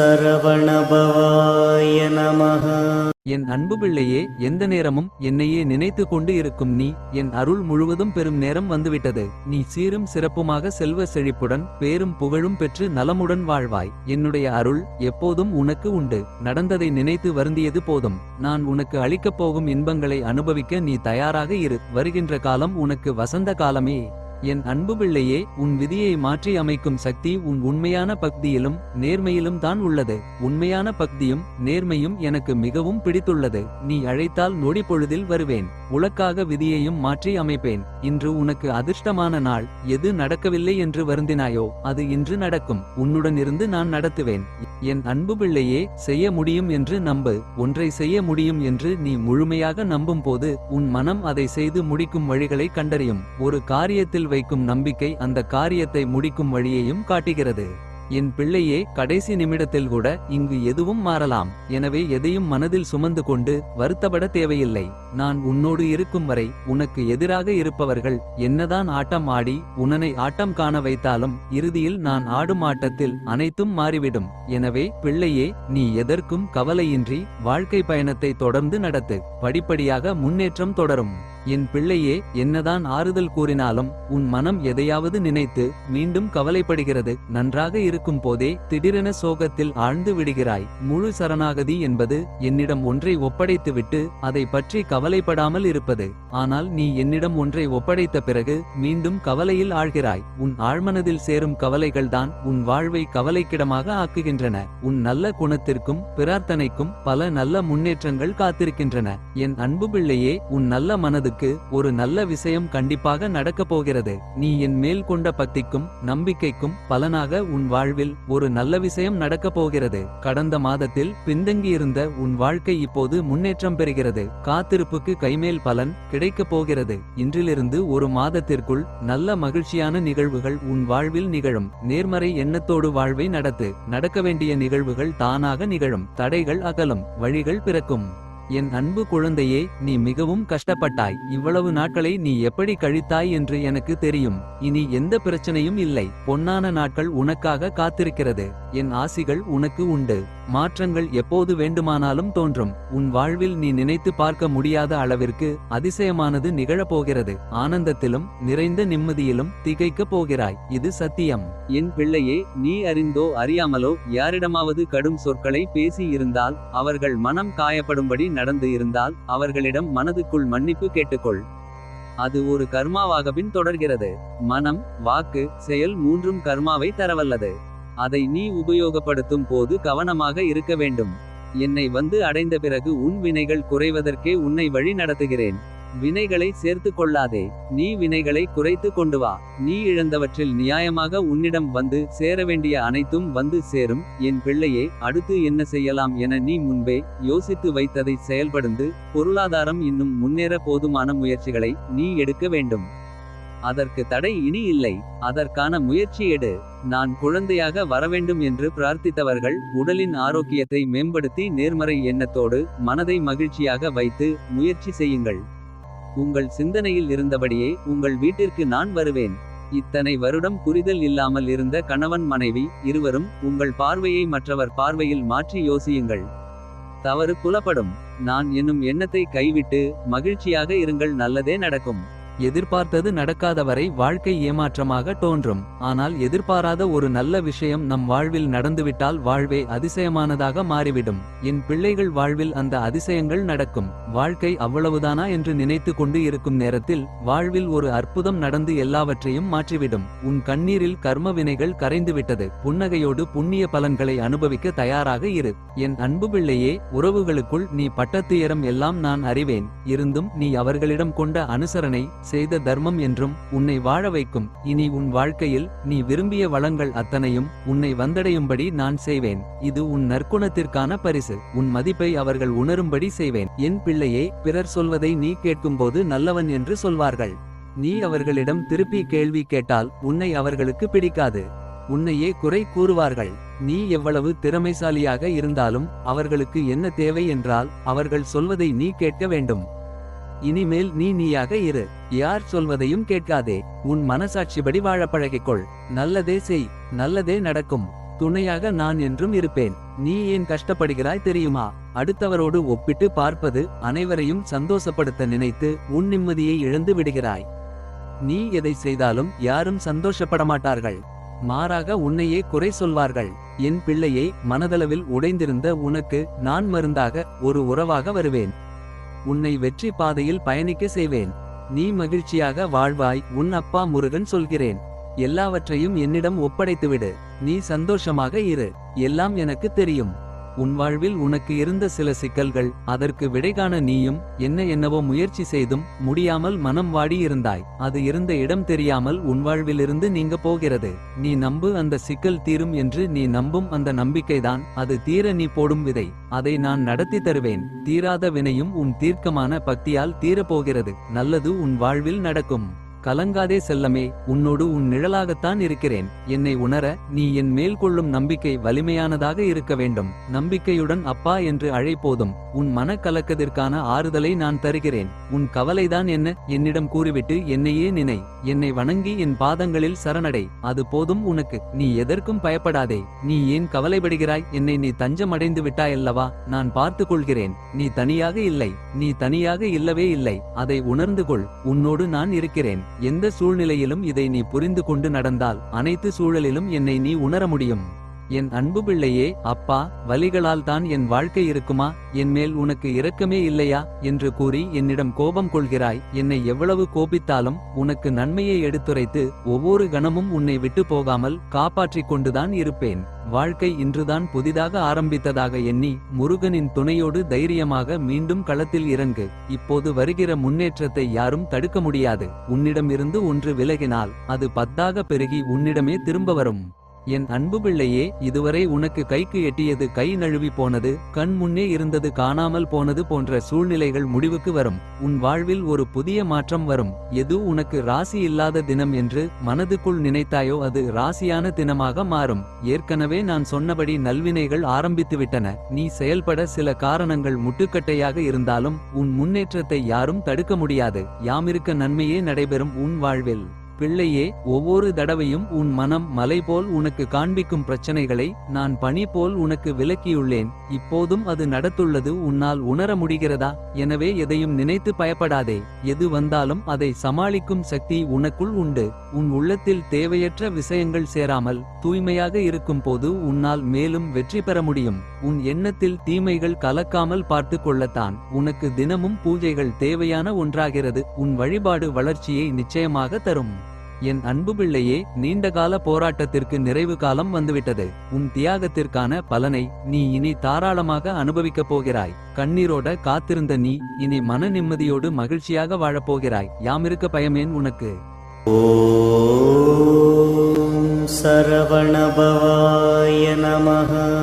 சரவணபவாய நமக என் அன்பு பிள்ளையே எந்த நேரமும் என்னையே நினைத்து கொண்டு இருக்கும் நீ என் அருள் முழுவதும் பெரும் நேரம் வந்துவிட்டது. நீ சீரும் சிறப்புமாக செல்வ செழிப்புடன் பேரும் புகழும் பெற்று நலமுடன் வாழ்வாய். என்னுடைய அருள் எப்போதும் உனக்கு உண்டு. நடந்ததை நினைத்து வருந்தியது போதும். நான் உனக்கு அளிக்கப் போகும் இன்பங்களை அனுபவிக்க நீ தயாராக இரு. வருகின்ற காலம் உனக்கு வசந்த காலமே. என் அன்பு பிள்ளையே உன் விதியை மாற்றி அமைக்கும் சக்தி உன் உண்மையான பக்தியிலும் நேர்மையிலும் தான் உள்ளது. உண்மையான பக்தியும் நேர்மையும் எனக்கு மிகவும் பிடித்துள்ளது. நீ அழைத்தால் நொடி பொழுதில் வருவேன். உனக்காக விதியையும் மாற்றி அமைப்பேன். இன்று உனக்கு அதிர்ஷ்டமான நாள். எது நடக்கவில்லை என்று வருந்தினாயோ அது இன்று நடக்கும். உன்னுடன் இருந்து நான் நடத்துவேன். என் அன்பு பிள்ளையே செய்ய முடியும் என்று நம்பு. ஒன்றை செய்ய முடியும் என்று நீ முழுமையாக நம்பும் போது உன் மனம் அதை செய்து முடிக்கும் வழிகளை கண்டறியும். ஒரு காரியத்தில் வைக்கும் நம்பிக்கை அந்த காரியத்தை முடிக்கும் வழியையும் காட்டுகிறது. என் பிள்ளையே கடைசி நிமிடத்தில் கூட இங்கு எதுவும் மாறலாம். எனவே எதையும் மனதில் சுமந்து கொண்டு வருத்தப்பட தேவையில்லை. நான் உன்னோடு இருக்கும் வரை உனக்கு எதிராக இருப்பவர்கள் என்னதான் ஆட்டம் ஆடி உன்னனை ஆட்டம் காண வைத்தாலும் இறுதியில் நான் ஆடும் ஆட்டத்தில் அனைத்தும் மாறிவிடும். எனவே பிள்ளையே நீ எதற்கும் கவலையின்றி வாழ்க்கை பயணத்தை தொடர்ந்து நடத்து. படிப்படியாக முன்னேற்றம் தொடரும். என் பிள்ளையே என்னதான் ஆறுதல் கூறினாலும் உன் மனம் எதையாவது நினைத்து மீண்டும் கவலைப்படுகிறது. நன்றாக இருக்கும் போதே திடீரென சோகத்தில் ஆழ்ந்து விடுகிறாய். முழு சரணாகதி என்பது என்னிடம் ஒன்றை ஒப்படைத்துவிட்டு அதை பற்றி கவலைப்படாமல் இருப்பது. ஆனால் நீ என்னிடம் ஒன்றை ஒப்படைத்த பிறகு மீண்டும் கவலையில் ஆழ்கிறாய். உன் ஆழ்மனதில் சேரும் கவலைகள்தான் உன் வாழ்வை கவலைக்கிடமாக ஆக்குகின்றன. உன் நல்ல குணத்திற்கும் பிரார்த்தனைக்கும் பல நல்ல முன்னேற்றங்கள் காத்திருக்கின்றன. என் அன்பு பிள்ளையே உன் நல்ல மனது மனதுக்கு ஒரு நல்ல விஷயம் கண்டிப்பாக நடக்கப் போகிறது. நீ என் மேல் கொண்ட பக்திக்கும் நம்பிக்கைக்கும் பலனாக உன் வாழ்வில் ஒரு நல்ல விஷயம் நடக்கப் போகிறது. கடந்த மாதத்தில் பின்தங்கியிருந்த உன் வாழ்க்கை இப்போது முன்னேற்றம் பெறுகிறது. காத்திருப்புக்கு கைமேல் பலன் கிடைக்கப் போகிறது. இன்றிலிருந்து ஒரு மாதத்திற்குள் நல்ல மகிழ்ச்சியான நிகழ்வுகள் உன் வாழ்வில் நிகழும். நேர்மறை எண்ணத்தோடு வாழ்வை நடத்து நடக்க வேண்டிய நிகழ்வுகள் தானாக நிகழும். தடைகள் அகலும் வழிகள் பிறக்கும். என் அன்பு குழந்தையே நீ மிகவும் கஷ்டப்பட்டாய். இவ்வளவு நாட்களை நீ எப்படி கழித்தாய் என்று எனக்கு தெரியும். இனி எந்த பிரச்சனையும் இல்லை. பொன்னான நாட்கள் உனக்காக காத்திருக்கிறது. என் ஆசிகள் உனக்கு உண்டு. மாற்றங்கள் எப்போது வேண்டுமானாலும் தோன்றும். உன் வாழ்வில் நீ நினைத்து பார்க்க முடியாத அளவிற்கு அதிசயமானது நிகழப்போகிறது. ஆனந்தத்திலும் நிறைந்த நிம்மதியிலும் திகைக்கப் போகிறாய். இது சத்தியம். என் பிள்ளையே நீ அறிந்தோ அறியாமலோ யாரிடமாவது கடும் சொற்களை பேசி இருந்தால் அவர்கள் மனம் காயப்படும்படி நடந்து இருந்தால் அவர்களிடம் மனதுக்குள் மன்னிப்பு கேட்டுக்கொள். அது ஒரு கர்மாவாக பின் தொடர்கிறது. மனம் வாக்கு செயல் மூன்றும் கர்மாவை தரவல்லது. அதை நீ உபயோகப்படுத்தும் போது கவனமாக இருக்க வேண்டும். என்னை வந்து அடைந்த பிறகு உன் வினைகள் குறைவதற்கே உன்னை வழி நடத்துகிறேன். வினைகளை சேர்த்து கொள்ளாதே. நீ வினைகளை குறைத்து கொண்டு வா. நீ இழந்தவற்றில் நியாயமாக உன்னிடம் வந்து சேர வேண்டிய அனைத்தும் வந்து சேரும். என் பிள்ளையே அடுத்து என்ன செய்யலாம் என நீ முன்பே யோசித்து வைத்ததை செயல்படுந்து பொருளாதாரம் இன்னும் முன்னேற போதுமான முயற்சிகளை நீ எடுக்க வேண்டும். அதற்கு தடை இனி இல்லை. அதற்கான முயற்சி எடு. நான் குழந்தையாக வரவேண்டும் என்று பிரார்த்தித்தவர்கள் உடலின் ஆரோக்கியத்தை மேம்படுத்தி நேர்மறை எண்ணத்தோடு மனதை மகிழ்ச்சியாக வைத்து முயற்சி செய்யுங்கள். உங்கள் சிந்தனையில் இருந்தபடியே உங்கள் வீட்டிற்கு நான் வருவேன். இத்தனை வருடம் புரிதல் இல்லாமல் இருந்த கணவன் மனைவி இருவரும் உங்கள் பார்வையை மற்றவர் பார்வையில் மாற்றி யோசியுங்கள். தவறு புலப்படும். நான் என்னும் எண்ணத்தை கைவிட்டு மகிழ்ச்சியாக இருங்கள். நல்லதே நடக்கும். எதிர்பார்த்தது நடக்காதவரை வாழ்க்கை ஏமாற்றமாக தோன்றும். ஆனால் எதிர்பாராத ஒரு நல்ல விஷயம் நம் வாழ்வில் நடந்துவிட்டால் வாழ்வே அதிசயமானதாக மாறிவிடும். என் பிள்ளைகள் வாழ்வில் அந்த அதிசயங்கள் நடக்கும். வாழ்க்கை அவ்வளவுதானா என்று நினைத்து கொண்டு இருக்கும் நேரத்தில் வாழ்வில் ஒரு அற்புதம் நடந்து எல்லாவற்றையும் மாற்றிவிடும். உன் கண்ணீரில் கர்ம வினைகள் கரைந்துவிட்டது. புன்னகையோடு புண்ணிய பலன்களை அனுபவிக்க தயாராக இரு. என் அன்பு பிள்ளையே உறவுகளுக்குள் நீ பட்டத்துயரம் எல்லாம் நான் அறிவேன். இருந்தும் நீ அவர்களிடம் கொண்ட அனுசரணை செய்த தர்மம் என்றும் உன்னை வாழ வைக்கும். இனி உன் வாழ்க்கையில் நீ விரும்பிய வளங்கள் அத்தனையும் உன்னை வந்தடையும்படி நான் செய்வேன். இது உன் நற்குணத்திற்கான பரிசு. உன் மதிப்பை அவர்கள் உணரும்படி செய்வேன். என் பிள்ளையே பிறர் சொல்வதை நீ கேட்கும்போது நல்லவன் என்று சொல்வார்கள். நீ அவர்களிடம் திருப்பி கேள்வி கேட்டால் உன்னை அவர்களுக்கு பிடிக்காது. உன்னையே குறை கூறுவார்கள். நீ எவ்வளவு திறமைசாலியாக இருந்தாலும் அவர்களுக்கு என்ன தேவை என்றால் அவர்கள் சொல்வதை நீ கேட்க வேண்டும். இனிமேல் நீ நீயாக இரு. யார் சொல்வதையும் கேட்காதே. உன் மனசாட்சிபடி வாழ பழகிக்கொள். நல்லதே செய். நல்லதே நடக்கும். துணையாக நான் என்றும் இருப்பேன். நீ ஏன் கஷ்டப்படுகிறாய் தெரியுமா? அடுத்தவரோடு ஒப்பிட்டு பார்ப்பது அனைவரையும் சந்தோஷப்படுத்த நினைத்து உன் நிம்மதியை இழந்து விடுகிறாய். நீ எதை செய்தாலும் யாரும் சந்தோஷப்பட மாட்டார்கள். மாறாக உன்னையே குறை சொல்வார்கள். என் பிள்ளையை மனதளவில் உடைந்திருந்த உனக்கு நான் மருந்தாக ஒரு உறவாக வருவேன். உன்னை வெற்றி பாதையில் பயணிக்க செய்வேன். நீ மகிழ்ச்சியாக வாழ்வாய் உன் அப்பா முருகன் சொல்கிறேன். எல்லாவற்றையும் என்னிடம் ஒப்படைத்துவிடு. நீ சந்தோஷமாக இரு. எல்லாம் எனக்கு தெரியும். உன் வாழ்வில் உனக்கு இருந்த சில சிக்கல்கள் அதற்கு விடை காண நீயும் என்ன என்னவோ முயற்சி செய்தும் முடியாமல் மனம் வாடி இருந்தாய். அது இருந்த இடம் தெரியாமல் உன் வாழ்விலிருந்து நீங்க போகிறது. நீ நம்பு அந்த சிக்கல் தீரும் என்று நீ நம்பும் அந்த நம்பிக்கைதான். அது தீர நீ போடும் விதை. அதை நான் நடத்தி தருவேன். தீராத வினையும் உன் தீர்க்கமான பக்தியால் தீரப்போகிறது. நல்லது உன் வாழ்வில் நடக்கும். கலங்காதே செல்லமே உன்னோடு உன் நிழலாகத்தான் இருக்கிறேன். என்னை உணர நீ என் மேல் கொள்ளும் நம்பிக்கை வலிமையானதாக இருக்க வேண்டும். நம்பிக்கையுடன் அப்பா என்று அழைப்போதும் உன் மனக்கலக்கத்திற்கான ஆறுதலை நான் தருகிறேன். உன் கவலைதான் என்ன என்னிடம் கூறிவிட்டு என்னையே நினை. என்னை வணங்கி என் பாதங்களில் சரணடை. அது போதும் உனக்கு நீ எதற்கும் பயப்படாதே. நீ ஏன் கவலைப்படுகிறாய்? என்னை நீ தஞ்சமடைந்து விட்டாயல்லவா? நான் பார்த்து கொள்கிறேன் நீ தனியாக இல்லை. நீ தனியாக இல்லவே இல்லை. அதை உணர்ந்து கொள் உன்னோடு நான் இருக்கிறேன். எந்த சூழ்நிலையிலும் இதை நீ புரிந்து கொண்டு நடந்தால் அனைத்து சூழலிலும் என்னை நீ உணர முடியும். என் அன்பு பிள்ளையே அப்பா வலிகளால் தான் என் வாழ்க்கை இருக்குமா? என் மேல் உனக்கு இரக்கமே இல்லையா? என்று கூறி என்னிடம் கோபம் கொள்கிறாய். என்னை எவ்வளவு கோபித்தாலும் உனக்கு நன்மையை எடுத்துரைத்து ஒவ்வொரு கணமும் உன்னை விட்டு போகாமல் காப்பாற்றிக் கொண்டுதான் இருப்பேன். வாழ்க்கை இன்றுதான் புதிதாக ஆரம்பித்ததாக எண்ணி முருகனின் துணையோடு தைரியமாக மீண்டும் களத்தில் இறங்கு. இப்போது வருகிற முன்னேற்றத்தை யாரும் தடுக்க முடியாது. உன்னிடமிருந்து ஒன்று விலகினால் அது பத்தாக பெருகி உன்னிடமே திரும்ப வரும். என் அன்பு பிள்ளையே இதுவரை உனக்கு கைக்கு எட்டியது கை நழுவி போனது கண் முன்னே இருந்தது காணாமல் போனது போன்ற சூழ்நிலைகள் முடிவுக்கு வரும். உன் வாழ்வில் ஒரு புதிய மாற்றம் வரும். எது உனக்கு ராசி இல்லாத தினம் என்று மனதுக்குள் நினைத்தாயோ அது ராசியான தினமாக மாறும். ஏற்கனவே நான் சொன்னபடி நல்வினைகள் ஆரம்பித்துவிட்டன. நீ செயல்பட சில காரணங்கள் முட்டுக்கட்டையாக இருந்தாலும் உன் முன்னேற்றத்தை யாரும் தடுக்க முடியாது. யாமிருக்க நன்மையே நடைபெறும் உன் வாழ்வில். பிள்ளையே ஒவ்வொரு தடவையும் உன் மனம் மலை போல் உனக்கு காண்பிக்கும் பிரச்சனைகளை நான் பணி போல் உனக்கு விலக்கியுள்ளேன். இப்போதும் அது நடத்துள்ளது உன்னால் உணர முடிகிறதா? எனவே எதையும் நினைத்து பயப்படாதே. எது வந்தாலும் அதை சமாளிக்கும் சக்தி உனக்குள் உண்டு. உன் உள்ளத்தில் தேவையற்ற விஷயங்கள் சேராமல் தூய்மையாக இருக்கும் போது உன்னால் மேலும் வெற்றி பெற முடியும். உன் எண்ணத்தில் தீமைகள் கலக்காமல் பார்த்து கொள்ளத்தான். உனக்கு தினமும் பூஜைகள் தேவையான ஒன்றாகிறது. உன் வழிபாடு வளர்ச்சியை நிச்சயமாக தரும். என் அன்பு பிள்ளையே நீண்டகால போராட்டத்திற்கு நிறைவு காலம் வந்துவிட்டது. உன் தியாகத்திற்கான பலனை நீ இனி தாராளமாக அனுபவிக்கப் போகிறாய். கண்ணீரோட காத்திருந்த நீ இனி மன நிம்மதியோடு மகிழ்ச்சியாக வாழப்போகிறாய். யாமிருக்க பயமேன் உனக்கு. சரவணபவாய நமக